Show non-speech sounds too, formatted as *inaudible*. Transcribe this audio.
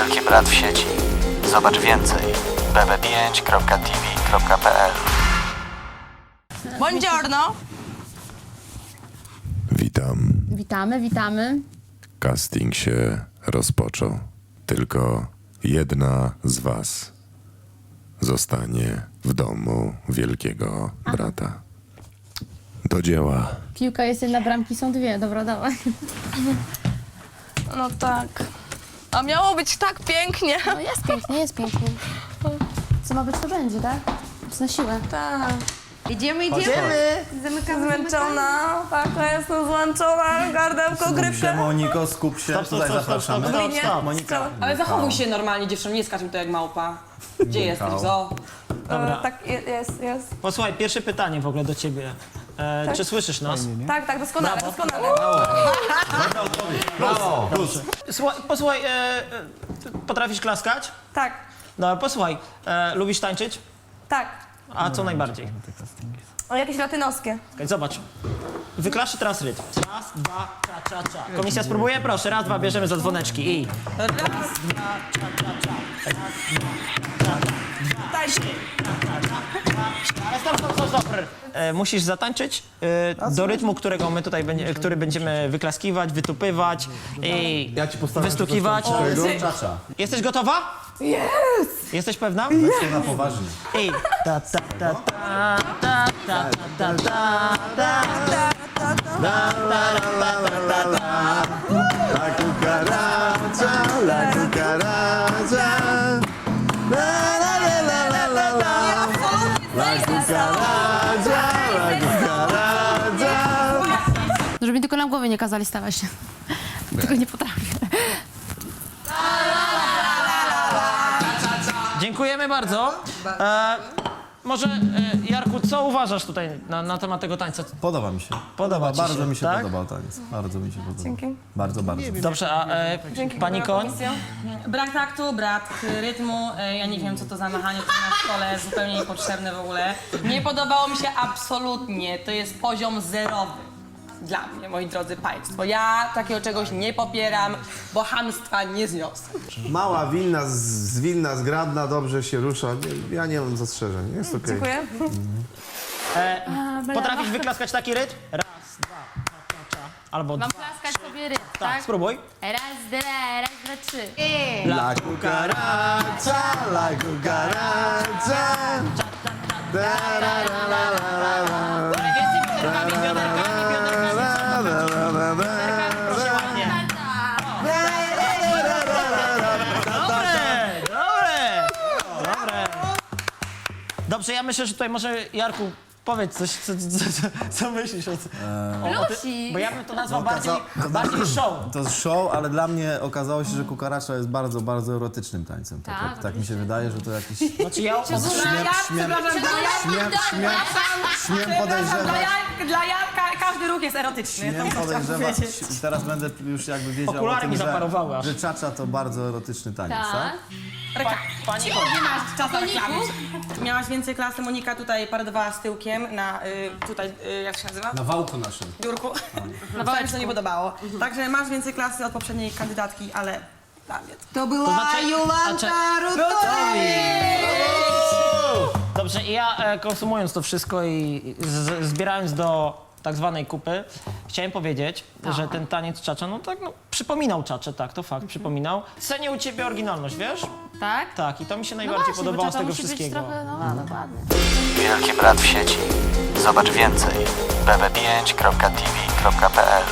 Wielki Brat w sieci. Zobacz więcej bb5.tv.pl Buongiorno. Witam. Witamy, witamy. Casting się rozpoczął. Tylko jedna z was zostanie w domu wielkiego brata. Do dzieła. Piłka jest jedna, bramki są dwie. Dobra, dawaj. No tak. A miało być tak pięknie. No jest pięknie, jest pięknie. Co ma być, to będzie, tak? Na siłę. Tak. Idziemy, idziemy. Zamykamy, Zmęczona. Tak, ja jestem zmęczona. Gardełko, się, grypę. Moniko, skup się. Stop, stop, Tutaj stop, stop, zapraszamy. stop, stop, stop. Monika. Ale zachowuj się normalnie, dziewczyno, nie skacz mi to jak małpa. Gdzie jesteś, zo? E, tak, je- jest, jest. Posłuchaj, pierwsze pytanie w ogóle do ciebie. E, Czy słyszysz nas? Tak, tak, doskonale, doskonale. Brawo. Słuchaj, posłuchaj, e, e, potrafisz klaskać? Tak, No, posłuchaj, e, lubisz tańczyć? tak. A co najbardziej? O, jakieś latynoskie. Okej, Zobacz. Wyklaszy teraz rytm. Raz, dwa, cza, cza, cza. Komisja spróbuje? Proszę, raz, dwa, bierzemy za dzwoneczki i... Raz, dwa, cza, cza, cza. Raz, Tańczy. Ale stop, stop, stop, stop. E, musisz zatańczyć e, do rytmu, którego my tutaj będzie, który będziemy wyklaskiwać, wytupywać i Ja ci postaram wystukiwać. Czacza. Jesteś gotowa? Jest! Jesteś pewna? To na poważnie. I ta ta ta ta ta ta ta ta ta La cucaracha, la cucaracha. La la la la la la la. La cucaracha, głowie nie kazali stawać się. *laughs* Tego nie potrafię. Dziękujemy bardzo. E, może, e, Jarku, co uważasz tutaj na, na temat tego tańca? Podoba mi się. Podoba ci Bardzo się, mi się tak? podobał taniec. Bardzo mi się podobał. Dzięki. Bardzo, bardzo. Dobrze, a e, pani Koń? Brak taktu, brak rytmu, e, ja nie wiem co to za machanie tu na szkole, zupełnie niepotrzebne w ogóle. Nie podobało mi się absolutnie, to jest poziom zerowy. Dla mnie, moi drodzy Państwo. Ja takiego czegoś nie popieram, bo hamstwa nie zniosę. Mała Wilna, z, z Wilna zgrabna, dobrze się rusza. Nie, ja nie mam zastrzeżeń, jest okej. Dziękuję. E, potrafisz wyklaskać taki rytm? Raz, dwa, cza, cza, cza. Albo dwa. Mam klaskać sobie ryb, Tak, tak? spróbuj. Raz, dwa, raz, dwa, trzy. La cucaracha, la cucaracha. Da, da, da, la, la, la, la. Więcej bioderkami, bioderkami, Dobrze, ja myślę, że tutaj może Jarku powiedz coś, co, co, co, co myślisz o, tym, Lusi. bo ja bym to nazwał bardziej, okaza- bardziej *clears throat* show. To jest show, ale dla mnie okazało się, że kukaracza jest bardzo, bardzo erotycznym tańcem. Tak, Tak, tak, tak mi się wydaje, że to jakiś... Znaczy ja Śmiem, śmiem, śmiem, śmiem, śmiem Dla, podejrzewać, dla Jarka każdy ruch jest erotyczny. śmiem *laughs* podejrzewać i teraz będę już jakby wiedział Okulary o tym, mi że, zaparowały aż. że czacza to bardzo erotyczny taniec, tak? Tak. Pa, Pani Cicho, nie masz czasu na reklamy. Miałaś więcej klasy, Monika tutaj paradowała z tyłkiem na, y, tutaj, y, jak się nazywa? Na wałku naszym. biurku. *laughs* Na wcale mi się to nie podobało. Także masz więcej klasy od poprzedniej kandydatki, ale dla mnie to... To była znaczy- Jolanta Dobrze, i ja e, konsumując to wszystko i z, zbierając do tak zwanej kupy, chciałem powiedzieć, że ten taniec czacza, no tak, no, przypominał czaczę, tak, to fakt, przypominał. Cenię u ciebie oryginalność, wiesz? Tak? Tak, i to mi się No najbardziej właśnie, bo podobało z tego musi być wszystkiego. trochę, no, dokładnie. Wielki Brat w sieci. Zobacz więcej bb5.tv.pl